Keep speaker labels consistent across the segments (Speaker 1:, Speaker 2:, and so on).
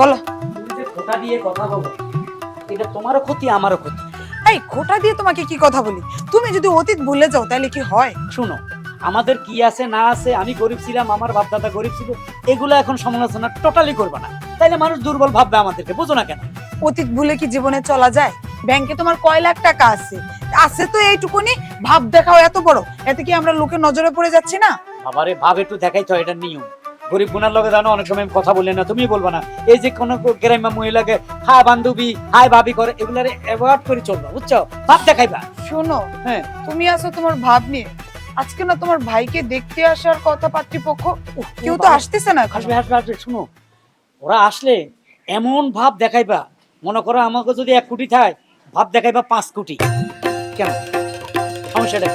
Speaker 1: বলো।
Speaker 2: খোটা দিয়ে কথা বলো এটা তোমারও ক্ষতি আমারও ক্ষতি।
Speaker 1: এই খোটা দিয়ে তোমাকে কি কথা বলি? তুমি যদি অতীত ভুলে যাও তাহলে কি হয়?
Speaker 2: শুনো আমাদের কি আছে না আছে আমি গরিব ছিলাম আমার বাপ দাদা গরিব ছিল এগুলো এখন সমালোচনা টোটালি করবে না। তাইলে মানুষ দুর্বল ভাববে আমাদেরকে বুঝো না কেন?
Speaker 1: অতীত ভুলে কি জীবনে চলা যায়? ব্যাংকে তোমার কয় লাখ টাকা আছে? আছে তো এইটুকুনি ভাব দেখাও এত বড়। এতে কি আমরা লোকের নজরে পড়ে যাচ্ছি না?
Speaker 2: বাবারে ভাব একটু দেখাই তো এটা নিয়ম। গরিব গুনার লগে জানো অনেক সময় কথা বললে না তুমি বলবা না। এই যে কোনো গ্রাম্য মহিলাকে হাই বান্ধবী হায় ভাবি করে এগুলারে অ্যাভয়েড করে চলবা বুঝছ? ভাব দেখাইবা।
Speaker 1: শোনো
Speaker 2: হ্যাঁ।
Speaker 1: তুমি আছো তোমার ভাব নিয়ে। আজকে না তোমার ভাইকে দেখতে আসার কথা পাত্রীপক্ষ কেউ তো আসতেছে না
Speaker 2: আসবে আসবে আসবে শুনো। ওরা আসলে এমন ভাব দেখাইবা মনে করো আমাকে যদি এক কোটি থায় ভাব দেখাইবা পাঁচ কোটি। কেন? সমস্যাটা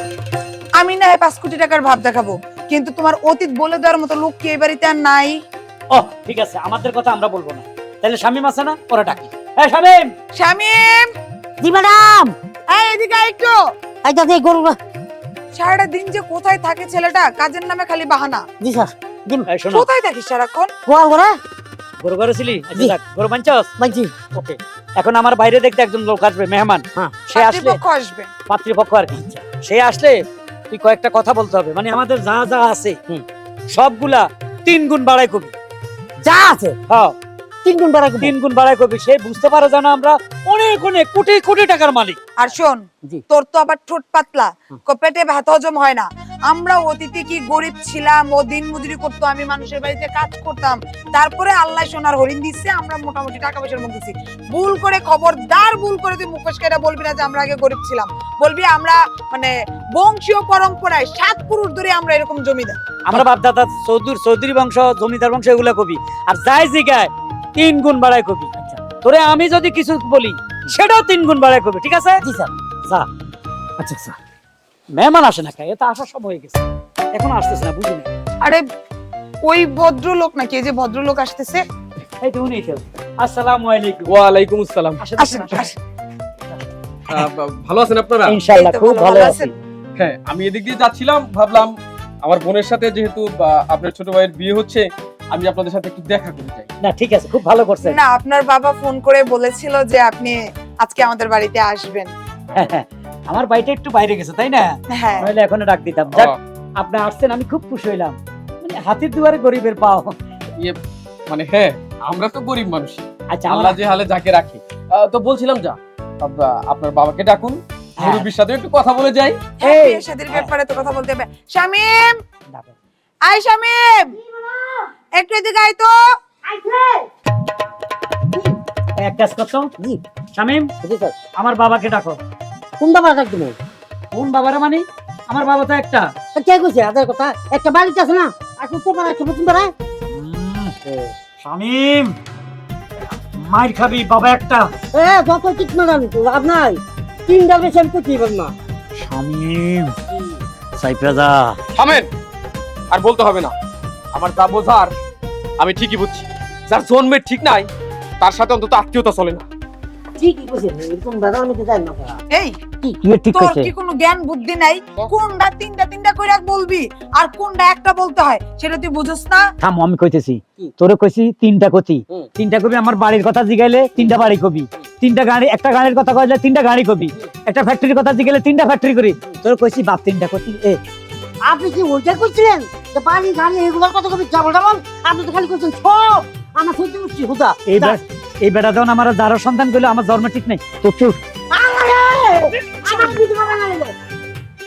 Speaker 1: আমি না হয় পাঁচ কোটি টাকার ভাব দেখাবো। কিন্তু তোমার অতীত বলে দেওয়ার মতো লোক কি এই বাড়িতে আর নাই?
Speaker 2: ও ঠিক আছে আমাদের কথা আমরা বলব না। তাহলে শামিম আছে না? ওরা ডাকি। হ্যাঁ শামিম!
Speaker 1: শামিম!
Speaker 3: জি ম্যাডাম!
Speaker 1: এই এদিকে আয় একটু।
Speaker 3: এই দাদি গরু
Speaker 1: সারাটা দিন যে কোথায় থাকে ছেলেটা কাজের নামে খালি বাহানা।
Speaker 3: জি স্যার। জি
Speaker 2: শোনো।
Speaker 1: কোথায় থাকিস সারাক্ষণ?
Speaker 3: গোয়াল করে
Speaker 2: গরু গরু ছিলি? আচ্ছা গরু মানছস?
Speaker 3: বাজি
Speaker 2: ওকে। এখন আমার বাইরে দেখতে একজন লোক আসবে মেহমান।
Speaker 3: হ্যাঁ।
Speaker 2: সে আসলে
Speaker 1: আসবে।
Speaker 2: পাত্রীপক্ষ আর কি। সে আসলে তুই কয়েকটা কথা বলতে হবে। মানে আমাদের যা যা আছে সবগুলা তিন গুণ বাড়াই কবি।
Speaker 3: যা আছে?
Speaker 2: হ্যাঁ।
Speaker 3: তিন গুণ বাড়া
Speaker 2: তিন গুণ বাড়াই কবি। সে বুঝতে পারে যেন আমরা অনেক অনেক কোটি কোটি টাকার মালিক।
Speaker 1: আর শোন তোর তো আবার ঠোঁট পাতলা। পেটে ভাত হজম হয় না। আমরা অতীতে কি গরিব ছিলাম ও দিন মজুরি করতো আমি মানুষের বাড়িতে কাজ করতাম। তারপরে আল্লাহ সোনার হরিণ দিচ্ছে আমরা মোটামুটি টাকা পয়সার মধ্যে ভুল করে খবরদার ভুল করে তুই মুখোশ কেটে বলবি না যে আমরা আগে গরিব ছিলাম। বলবি আমরা মানে বংশীয় পরম্পরায় সাত পুরুষ ধরে আমরা এরকম জমিদার।
Speaker 2: আমরা বাপ দাদা চৌধুর চৌধুরী বংশ জমিদার বংশ এগুলা কবি। আর যাই জিগায় তিন গুণ বাড়াই কবি।
Speaker 3: আচ্ছা।
Speaker 2: তোরে আমি যদি কিছু বলি সেটাও তিন গুণ বাড়াই কবি ঠিক আছে?
Speaker 3: জি স্যার।
Speaker 2: যা।
Speaker 3: আচ্ছা স্যার।
Speaker 2: মেহমান আসে না আসার সময় হয়ে গেছে। এখন আসতেছে না বুঝি না
Speaker 1: আরে ওই ভদ্রলোক নাকি এই যে ভদ্রলোক আসতেছে?
Speaker 2: এই তো উনি আসসালামু আলাইকুম।
Speaker 4: ওয়ালাইকুম আসসালাম।
Speaker 2: আসেন,
Speaker 1: আসেন।
Speaker 4: ভালো আছেন আপনারা?
Speaker 2: ইনশাআল্লাহ খুব
Speaker 1: ভালো।
Speaker 2: আছি।
Speaker 4: হ্যাঁ আমি এদিক দিয়ে যাচ্ছিলাম ভাবলাম আমার বোনের সাথে যেহেতু আপনার ছোট ভাইয়ের বিয়ে হচ্ছে আমি আপনাদের সাথে একটু দেখা করতে চাই।
Speaker 2: না ঠিক আছে খুব ভালো করছেন।
Speaker 1: না আপনার বাবা ফোন করে বলেছিল যে আপনি আজকে আমাদের বাড়িতে আসবেন।
Speaker 2: আমার বাড়িটা একটু বাইরে গেছে তাই না?
Speaker 1: হ্যাঁ।
Speaker 2: নইলে এখনও ডাক দিতাম। যাক আপনি আসছেন আমি খুব খুশি হইলাম। মানে হাতির দুয়ারে গরিবের পাও।
Speaker 4: ইয়ে মানে হ্যাঁ আমরা তো গরিব মানুষ
Speaker 2: আচ্ছা
Speaker 4: আল্লাহ
Speaker 2: আমরা
Speaker 4: যে হালে যাকে রাখে। আহ, তো বলছিলাম যা আপনার বাবাকে ডাকুন।
Speaker 2: হ্যাঁ।
Speaker 4: মুরব্বীর সাথে একটু কথা বলে যাই।
Speaker 1: হ্যাঁ,
Speaker 2: এই,
Speaker 1: বিয়ের। ব্যাপারে তো কথা বলতে হবে। শামিম। আয় শামিম! একটু এদিকে আয় তো।
Speaker 2: এক কাজ করতো
Speaker 3: জি
Speaker 2: শামিম
Speaker 3: জি স্যার।
Speaker 2: আমার বাবাকে ডাকো।
Speaker 3: কোন বাবা
Speaker 2: কোন বাবারে মানে? আমার বাবা তো একটা।
Speaker 3: কে কইছে? আদের কথা। একটা বাড়িতে আছে না? আর কোন পাড়া একটা নতুন পাড়া
Speaker 2: শামিম! মাইর খাবি বাবা একটা।
Speaker 3: এ যত ঠিক না জানি তো লাভ নাই। তিন বেশি আমি করতেই পারি না।
Speaker 2: শামিম। সাইফাজা
Speaker 4: থামেন আর বলতে হবে না। আমার যা বোঝার আমি ঠিকই বুঝছি। যার জন্মের ঠিক নাই তার সাথে অন্তত আত্মীয়তা চলে না।
Speaker 3: ঠিকই কইছে এরকম দাদা আমি তো জানি না।
Speaker 1: এই
Speaker 2: কি ঠিক
Speaker 1: তোর কি কোনো জ্ঞান বুদ্ধি নাই? কোনটা তিনটা তিনটা করে বলবি? আর কোনটা একটা বলতে হয় সেটা তুই বুঝছ না?
Speaker 2: থাম আমি কইতেছি। তোরে কইছি তিনটা কতি তিনটা কবি আমার বাড়ির কথা জিগাইলে তিনটা বাড়ি কবি। তিনটা গাড়ি একটা গাড়ির কথা কইলে তিনটা গাড়ি কবি। একটা ফ্যাক্টরির কথা জিগাইলে তিনটা ফ্যাক্টরি করি। তোর কইছি বাপ তিনটা কতি এ।
Speaker 3: আপনি কি ওইটা করছিলেন? যে বাড়ি গাড়ি এগুলোর কথা কবি ডাবল ডাবল আপনি তো খালি করছেন সব আমার সত্যি উঠছি হুদা।
Speaker 2: এই বে- এই বেটা যখন আমার যারো সন্তান কইলো আমার জন্ম ঠিক নাই। তো
Speaker 3: আমার বিধবা বানালে